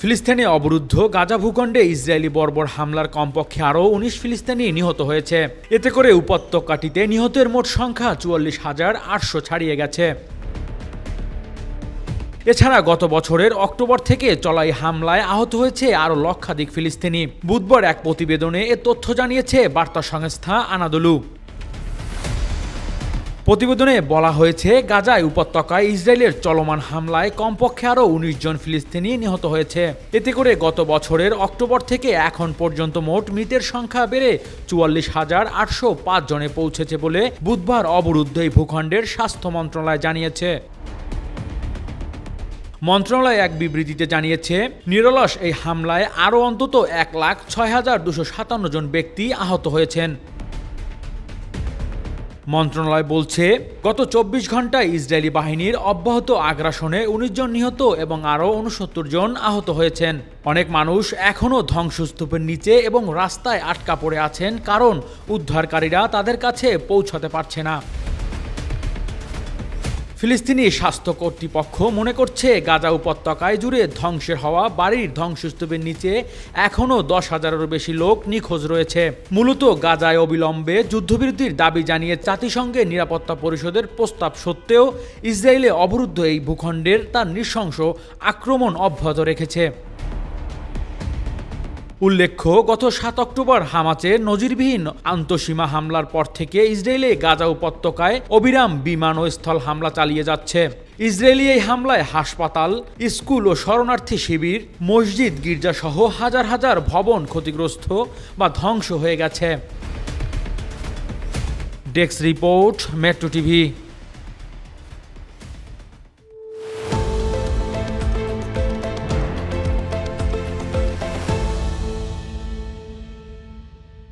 ফিলিস্তিনে অবরুদ্ধ গাজা ভূখণ্ডে ইসরায়েলি বর্বর হামলার কমপক্ষে আরও উনিশ ফিলিস্তিনি নিহত হয়েছে। এতে করে উপত্যকাটিতে নিহতের মোট সংখ্যা চুয়াল্লিশ হাজার আটশো ছাড়িয়ে গেছে। এছাড়া গত বছরের অক্টোবর থেকে চলাই হামলায় আহত হয়েছে আরও লক্ষাধিক ফিলিস্তিনি। বুধবার এক প্রতিবেদনে এ তথ্য জানিয়েছে বার্তা সংস্থা আনাদলু। প্রতিবেদনে বলা হয়েছে, গাজায় উপত্যকায় ইসরায়েলের চলমান হামলায় কমপক্ষে আরও উনিশ জন ফিলিস্তিনি নিহত হয়েছে। এতে করে গত বছরের অক্টোবর থেকে এখন পর্যন্ত মোট মৃতের সংখ্যা বেড়ে চুয়াল্লিশ হাজার আটশো পাঁচ জনে পৌঁছেছে বলে বুধবার অবরুদ্ধ এই ভূখণ্ডের স্বাস্থ্য মন্ত্রণালয় জানিয়েছে। মন্ত্রণালয় এক বিবৃতিতে জানিয়েছে, নিরলস এই হামলায় আরও অন্তত এক লাখ ছয় হাজার দুশো সাতান্ন জন ব্যক্তি আহত হয়েছেন। মন্ত্রণালয় বলছে, গত চব্বিশ ঘন্টায় ইসরায়েলি বাহিনীর অব্যাহত আগ্রাসনে উনিশ জন নিহত এবং আরও উনসত্তর জন আহত হয়েছেন। অনেক মানুষ এখনও ধ্বংসস্তূপের নিচে এবং রাস্তায় আটকা পড়ে আছেন, কারণ উদ্ধারকারীরা তাদের কাছে পৌঁছাতে পারছে না। ফিলিস্তিনি স্বাস্থ্য কর্তৃপক্ষ মনে করছে গাজা উপত্যকায় জুড়ে ধ্বংসের হওয়া বাড়ির ধ্বংসস্তূপের নিচে এখনও দশ হাজারেরও বেশি লোক নিখোঁজ রয়েছে। মূলত গাজায় অবিলম্বে যুদ্ধবিরতির দাবি জানিয়ে জাতিসংঘের নিরাপত্তা পরিষদের প্রস্তাব সত্ত্বেও ইসরায়েলে অবরুদ্ধ এই ভূখণ্ডের তার নৃশংস আক্রমণ অব্যাহত রেখেছে। উল্লেখ্য, গত সাত অক্টোবর হামাচে নজিরবিহীন আন্তঃসীমা হামলার পর থেকে ইসরায়েলে গাজা উপত্যকায় অবিরাম বিমান ও স্থল হামলা চালিয়ে যাচ্ছে। ইসরায়েলি এই হামলায় হাসপাতাল, স্কুল ও শরণার্থী শিবির, মসজিদ, গির্জাসহ হাজার হাজার ভবন ক্ষতিগ্রস্ত বা ধ্বংস হয়ে গেছে। Desk report, metro TV.